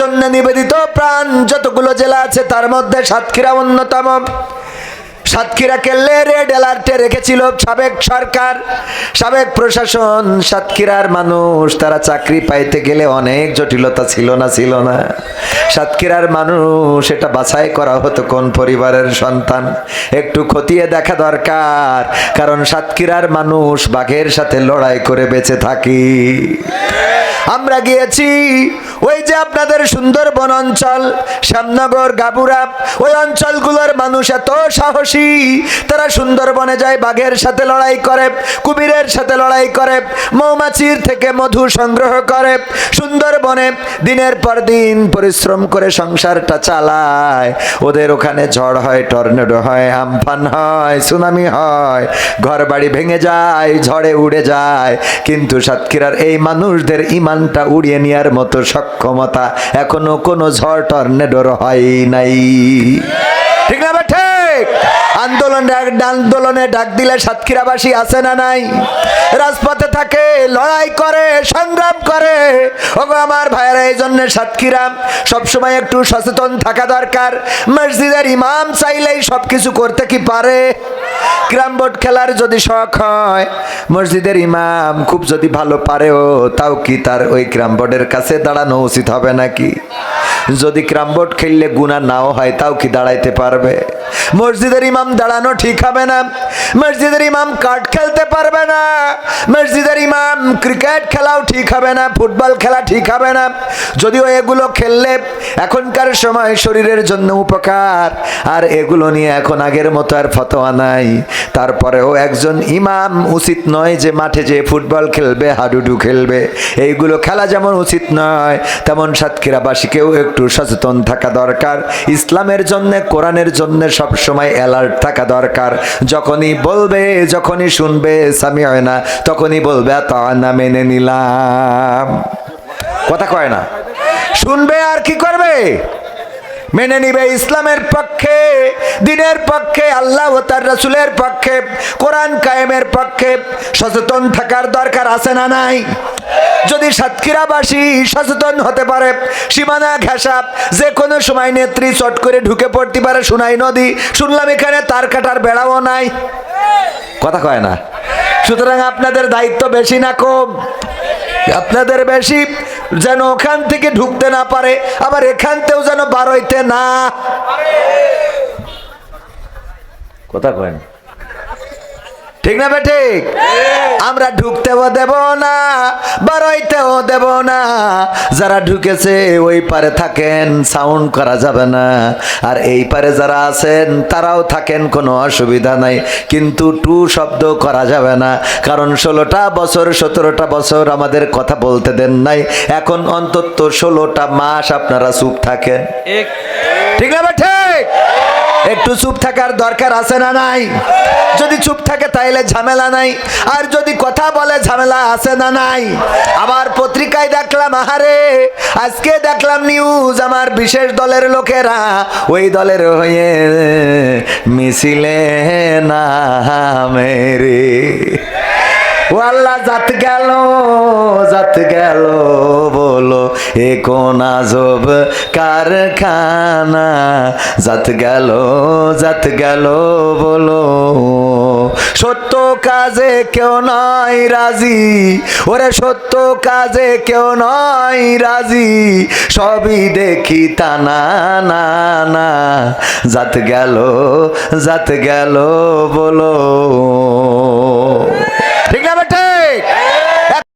জন্য নিবেদিত প্রাণ যতগুলো জেলা আছে, তার মধ্যে সাতক্ষীরা অন্যতম। সাতক্ষীরা কেল্লে রেড অ্যালার্টে রেখেছিল সাবেক সরকার, সাবেক প্রশাসন। সাতক্ষীরার মানুষ, তারা চাকরি পাইতে গেলে অনেক জটিলতা ছিল না ছিল না। সাতক্ষীরার মানুষ, এটা বাছাই করা হতো কোন পরিবারের সন্তান? একটু খতিয়ে দেখা দরকার, কারণ সাতক্ষীরার মানুষ বাঘের সাথে লড়াই করে বেঁচে থাকি। আমরা গিয়েছি ওই যে আপনাদের সুন্দরবন অঞ্চল, শ্যামনগর, গাবুরা, ওই অঞ্চলগুলোর মানুষ এত সাহসী। তারা সুন্দরবনে যায়, বাঘের সাথে লড়াই করে, কুমিরের সাথে লড়াই করে, মৌমাছির থেকে মধু সংগ্রহ করে, সুন্দরবনে দিনের পর দিন পরিশ্রম করে সংসারটা চালায়। ওদের ওখানে ঝড় হয়, টর্নেডো হয়, আমফান হয়, সুনামি হয় ঘর বাড়ি ভেঙে যায়, ঝড়ে উড়ে যায়। কিন্তু সাতক্ষীরার এই মানুষদের ইমানটা উড়িয়ে নেওয়ার মতো সক্ষমতা এখনও কোনো ঝড় টর্নেডোর হয় নাই। ঠিক না আন্দোলন আন্দোলনে ডাক দিলে সাতক্ষীরাবাসী আছে না নাই? রাজপথে থাকে, লড়াই করে, সংগ্রাম করে। ওগো আমার ভাইয়েরা, এই জন্য সাতক্ষীরা সবসময় একটু সচেতন থাকা দরকার। মসজিদের ইমাম চাইলেই সব কিছু করতে কি পারে? ক্রাম বোর্ড খেলার যদি শখ হয়, মসজিদের ইমাম খুব যদি ভালো পারেও, তাও কি তার ওই ক্রাম বোর্ডের কাছে দাঁড়ানো উচিত হবে নাকি? যদি ক্রাম বোর্ড খেললে গুণা নাও হয়, তাও কি দাঁড়াইতে পারবে? মসজিদের ইমাম দাঁড়ানো ঠিক হবে না। মসজিদের ইমাম কাঠ খেলতে পারবে না। মসজিদের ইমাম ক্রিকেট খেলাও ঠিক হবে না, ফুটবল খেলা ঠিক হবে না। যদিও এগুলো খেললে এখনকার সময় শরীরের জন্য উপকার, আর এগুলো নিয়ে এখন আগের মতো আর ফতোয়া নাই। তারপরেও একজন ইমাম উচিত নয় যে মাঠে যে ফুটবল খেলবে, হাডুডু খেলবে। এইগুলো খেলা যেমন উচিত নয়, তেমন সাতক্ষীরাবাসীকেও একটু সচেতন থাকা দরকার। ইসলামের জন্য, কোরআনের জন্য সব সময় অ্যালার্ট থাকা দরকার। যখনই বলবে, যখনই শুনবে সামি হয় না, তখনই বলবে, তা না মেনে নিলাম। কথা কয় না। শুনবে আর কি করবে? মেনে নিবে ইসলামের পক্ষে, দিনের পক্ষে, আল্লাহ ও তার রসুলের পক্ষে, কোরআন কায়েমের পক্ষে। সচেতন থাকার দরকার আছে না নাই? যদি সাতক্ষীরাবাসী সচেতন হতে পারে, সীমানা ঘেঁষা যে কোনো সময় নেত্রী চট করে ঢুকে পড়তে পারে সুনাই নদী, শুনলাম এখানে তার কাটার বেড়াও নাই। কথা কয় না। সুতরাং আপনাদের দায়িত্ব বেশি না কম। আপনাদের বেশি যেন ওখান থেকে ঢুকতে না পারে, আবার এখানতেও যেন বার হইতে না কথা কয় না। ঠিক না বে ঠিক? আমরা ঢুকতেও দেব না বারোইতেও দেব না। যারা ঢুকেছে ওই পারে থাকেন সাউন্ড করা যাবে না। আর এই পারে যারা আছেন তারাও থাকেন কোনো অসুবিধা নাই। কিন্তু টু শব্দ করা যাবে না। কারণ ষোলোটা বছর সতেরোটা বছর আমাদের কথা বলতে দেন নাই। এখন অন্তত ষোলোটা মাস আপনারা চুপ থাকেন। ঠিক না বে ঠিক? একটু চুপ থাকার দরকার আছে না নাই? যদি চুপ থাকে তাইলে ঝামেলা নাই। আর যদি কথা বলে ঝামেলা আছে না নাই? আবার পত্রিকায় দেখলাম, আহারে, আজকে দেখলাম নিউজ আমার বিশেষ দলের লোকেরা ওই দলের হয়ে মিছিলে না মেরে ও আল্লাহ জাত গেল জাত গেল, বলো, এ কোন আজব কারখানা? জাত গেল জাত গেল, বলো, সত্য কাজে কেউ নয় রাজি। ওরে সত্য কাজে কেউ নয় রাজি, সবই দেখি তা না না না। জাত গেল জাত গেল, বলো